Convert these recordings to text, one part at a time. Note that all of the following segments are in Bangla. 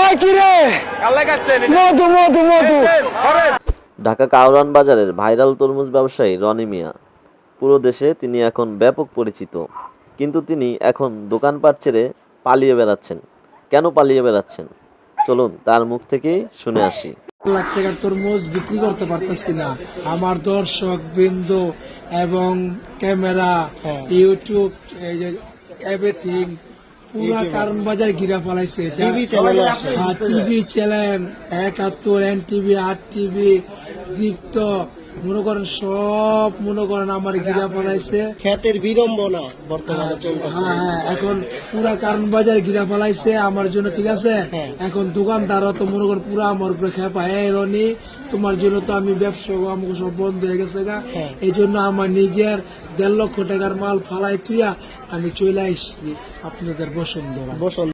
ওই কি রে? মধু মধু মধু। ঢাকা কাউরান বাজারের ভাইরাল তরমুজ ব্যবসায়ী রনি মিয়া। পুরো দেশে তিনি এখন ব্যাপক পরিচিত। কিন্তু তিনি এখন দোকানপাট ছেড়ে পালিয়ে বেড়াচ্ছেন। কেন পালিয়ে বেড়াচ্ছেন? চলুন তার মুখ থেকেই শুনে আসি। লাখ টাকার তরমুজ বিক্রি করতে পারতেছি না। আমার দর্শক বৃন্দ এবং ক্যামেরা ইউটিউব এভরিথিং পুরা কারণ বাজার গিরা পালাইছে TV channel Ekattor N TV R TV Deepto মনে করেন সব মনে করেন আমার ঘিরা ফেলাইছে খ্যাতের বিড়ম্বনা বর্তমানে হ্যাঁ হ্যাঁ এখন পুরা কারণ বাজার ঘিরা ফেলাইছে আমার জন্য ঠিক আছে? এখন দোকানদারও তো মনে করেন পুরা আমার উপরে খেপা এই রনি তোমার জন্য তো আমি ব্যবসা আমাকে সব বন্ধ হয়ে গেছে গা। এই জন্য আমার নিজের দেড় লক্ষ টাকার মাল ফালাই থুইয়া আমি চলে আসছি। আপনাদের বসুন্ধরা বসন্ত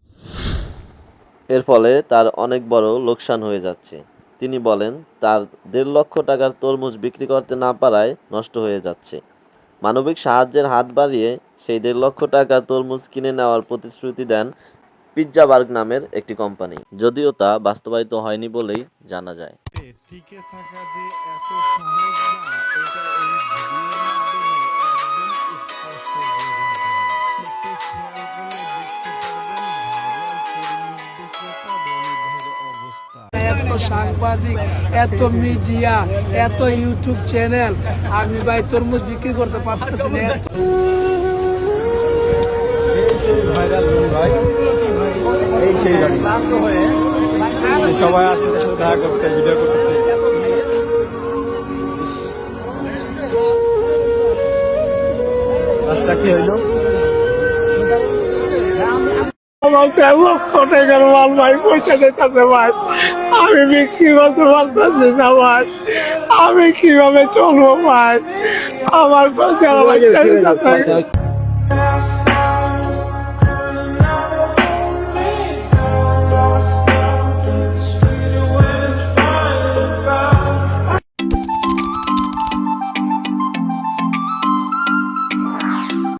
এর ফলে তার অনেক বড় লোকসান হয়ে যাচ্ছে। তিনি বলেন, তার দেড় লক্ষ টাকার তরমুজ বিক্রি করতে না পারায় নষ্ট হয়ে যাচ্ছে। মানবিক সাহায্যের হাত বাড়িয়ে সেই দেড় লক্ষ টাকা তরমুজ কিনে নেওয়ার প্রতিশ্রুতি দেন পিৎজাবার্গ নামের একটি কোম্পানি। যদিও তা বাস্তবায়িত হয়নি বলেই জানা যায়। টিকে থাকা যে এত সহজ না, এটা এই সাংবাদিক, এত মিডিয়া এত ইউটিউব চ্যানেল আমি ভাই তরমুজ বিক্রি করতে পারতেছি না সবাই আসছে দেখা করতে ভিডিও করতেছে। কাজটা কি হইল? আমার দেড় লক্ষ টাকার মাল ভাই পয়সা দেখাতে ভাই আমি বিক্রি করতে পারতেছি না ভাই। আমি কীভাবে চলবো ভাই? আমার লাগতেছে